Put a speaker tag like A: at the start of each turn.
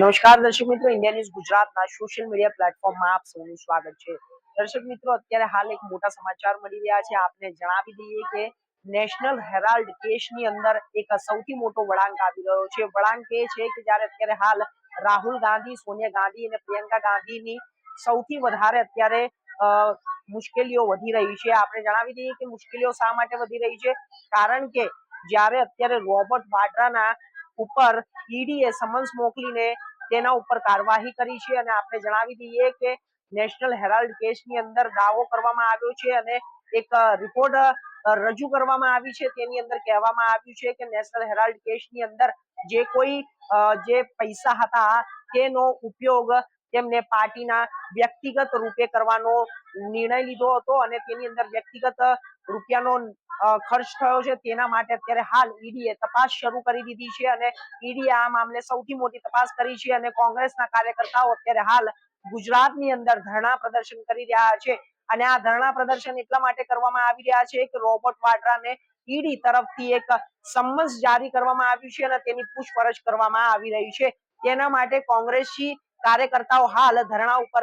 A: નમસ્કાર, દર્શક મિત્રો. ઇન્ડિયા ન્યૂઝ ગુજરાતના સોશિયલ મીડિયા પ્લેટફોર્મમાં આપ સૌનું સ્વાગત છે. દર્શક મિત્રો, અત્યારે હાલ એક મોટા સમાચાર મળી રહ્યા છે. આપને જણાવી દઈએ કે નેશનલ હેરાલ્ડ કેસની અંદર એક સૌથી મોટો વળાંક આવી રહ્યો છે. વળાંક એ છે કે જ્યારે અત્યારે હાલ રાહુલ ગાંધી, સોનિયા ગાંધી અને પ્રિયંકા ગાંધીની સૌથી વધારે અત્યારે મુશ્કેલીઓ વધી રહી છે. આપણે જણાવી દઈએ કે મુશ્કેલીઓ શા માટે વધી રહી છે? કારણ કે જ્યારે અત્યારે રોબર્ટ વાડ્રાના ઉપર ઈડીએ સમન્સ મોકલીને તેના ઉપર કાર્યવાહી કરી છે અને આપણે જણાવી દઈએ કે નેશનલ હેરાલ્ડ કેસની અંદર દાવો કરવામાં આવ્યો છે અને એક રિપોર્ટ રજૂ કરવામાં આવી છે. તેની અંદર કહેવામાં આવ્યું છે કે નેશનલ હેરાલ્ડ કેસની અંદર જે કોઈ જે પૈસા હતા તેનો ઉપયોગ તેમને પાર્ટીના વ્યક્તિગત રૂપે કરવાનો નિર્ણય લીધો હતો અને તેની અંદર વ્યક્તિગત રૂપિયાનો ખર્ચ થયો છે. તેના માટે અત્યારે હાલ ઈડીએ તપાસ શરૂ કરી દીધી છે અને ઈડીએ આ મામલે સૌથી મોટી તપાસ કરી છે અને કોંગ્રેસના કાર્યકર્તાઓ અત્યારે હાલ ગુજરાતની અંદર ધરણા પ્રદર્શન કરી રહ્યા છે. અને આ ધરણા પ્રદર્શન એટલા માટે કરવામાં આવી રહ્યા છે કે રોબર્ટ વાડ્રાને ઈડી તરફથી એક સમન્સ જારી કરવામાં આવ્યું છે અને તેની પૂછપરછ કરવામાં આવી રહી છે. તેના માટે કોંગ્રેસી કાર્યકર્તાઓ હાલ ધરણા ઉપર